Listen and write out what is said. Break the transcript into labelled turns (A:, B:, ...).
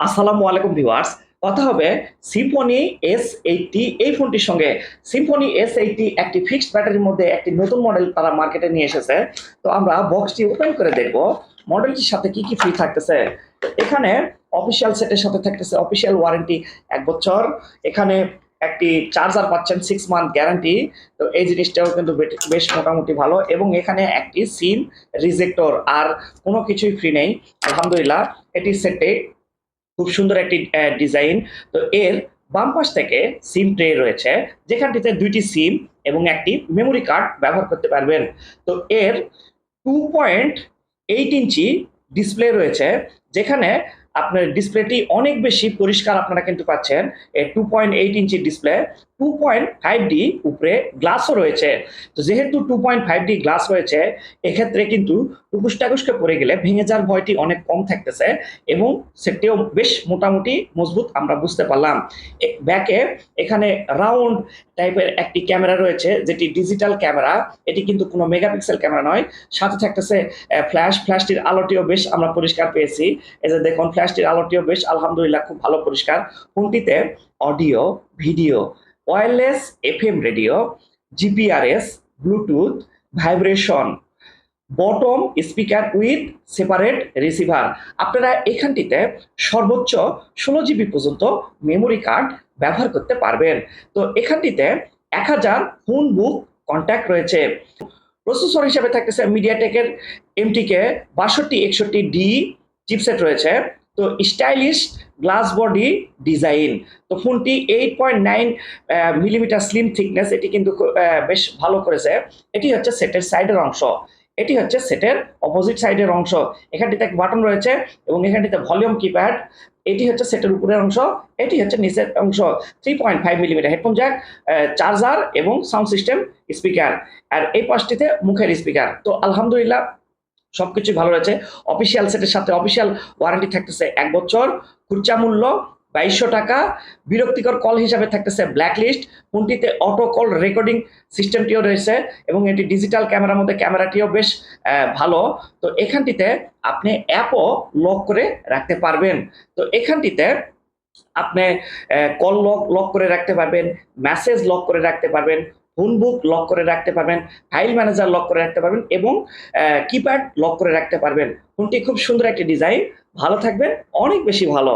A: আসসালামু আলাইকুম ভিউয়ার্স। কথা হবে সিম্ফনি এস এইটটি এই ফোনটির সঙ্গে। সিম্ফনি এস এইটটি একটি ফিক্সড ব্যাটারির মধ্যে একটি নতুন মডেল তারা মার্কেটে নিয়ে এসেছে। তো আমরা বক্সটি ওপেন করে দেখব মডেলটির সাথে কি কি ফ্রি থাকতেছে। এখানে অফিসিয়াল সেটের সাথে থাকতেছে অফিসিয়াল ওয়ারেন্টি এক বছর। এখানে একটি চার্জার পাচ্ছেন সিক্স মান্থ গ্যারান্টি তো এই জিনিসটাও কিন্তু বেশ মোটামুটি ভালো। এবং এখানে একটি সিম রিজেক্টর আর কোনো কিছুই ফ্রি নেই। আলহামদুলিল্লাহ, এটি সেটে খুব সুন্দর একটি ডিজাইন তো এর বাম পাশ থেকে সিম ট্রে রয়েছে, যেখানটিতে দুইটি সিম এবং একটি মেমোরি কার্ড ব্যবহার করতে পারবেন। তো এর two point eight inch display রয়েছে, যেখানে আপনার ডিসপ্লেটি অনেক বেশি পরিষ্কার আপনারা কিন্তু পাচ্ছেন। Two point eight inch display two point five D উপরে গ্লাসও রয়েছে। তো যেহেতু two point five D glass রয়েছে, এক্ষেত্রে কিন্তু টুকুস টাকুসকে পড়ে গেলে ভেঙে যাওয়ার ভয়টি অনেক কম থাকতেছে এবং সেটিও বেশ মোটামুটি মজবুত আমরা বুঝতে পারলাম। ব্যাকে এখানে রাউন্ড টাইপের একটি ক্যামেরা রয়েছে, যেটি ডিজিটাল ক্যামেরা। এটি কিন্তু কোনো মেগাপিক্সেল ক্যামেরা নয়। সাথে থাকতেছে ফ্ল্যাশ ফ্ল্যাশটির আলোটিও বেশ আমরা পরিষ্কার পেয়েছি। এই যে দেখুন ফ্ল্যাশটির আলোটিও বেশ, আলহামদুলিল্লাহ খুব ভালো পরিষ্কার। ফোনটিতে audio, video wireless FM radio, GPRS, bluetooth, vibration, bottom speaker with separate receiver. আপনারা এখানটিতে সর্বোচ্চ ষোলো জিবি পর্যন্ত মেমোরি কার্ড ব্যবহার করতে পারবেন। তো এখানটিতে এক হাজার ফোন বুক কন্ট্যাক্ট রয়েছে। প্রসেসর হিসেবে থাকতেছে মিডিয়াটেকের এমটিকে বাষট্টি, একষট্টি ডি চিপসেট রয়েছে। তো স্টাইলিশ গ্লাস বডি ডিজাইন। তো ফোনটি eight point nine millimetre slim thickness এটি কিন্তু বেশ ভালো করেছে। এটি হচ্ছে সেটের সাইডের অংশ। এটি হচ্ছে সেটের অপোজিট সাইডের অংশ। এখানটিতে এক বাটন রয়েছে এবং এখানটিতে ভলিউম কিপ্যাড এটি হচ্ছে সেটের উপরের অংশ, এটি হচ্ছে নিচের অংশ। Three point five millimetre headphone jack charger এবং সাউন্ড সিস্টেম স্পিকার আর এই পাশটিতে মুখের স্পিকার তো আলহামদুলিল্লাহ সবকিছু ভালো রয়েছে। অফিসিয়াল সেটের সাথে অফিসিয়াল ওয়ারেন্টি থাকতেছে এক বছর, খুচরা মূল্য বাইশশো টাকা, বিরক্তিকর কল হিসাবে থাকতেছে ব্ল্যাক লিস্ট ফোনটিতে অটো কল রেকর্ডিং সিস্টেমটিও রয়েছে এবং এটি ডিজিটাল ক্যামেরার মধ্যে ক্যামেরাটিও বেশ ভালো। তো এখানটিতে আপনি অ্যাপও লক করে রাখতে পারবেন। তো এখানটিতে আপনি কল লক লক করে রাখতে পারবেন মেসেজ লক করে রাখতে পারবেন ফোন বুক লক করে রাখতে পারবেন ফাইল ম্যানেজার লক করে রাখতে পারবেন এবং কিপ্যাড লক করে রাখতে পারবেন। ফোনটি খুব সুন্দর একটি ডিজাইন ভালো থাকবেন, অনেক বেশি ভালো।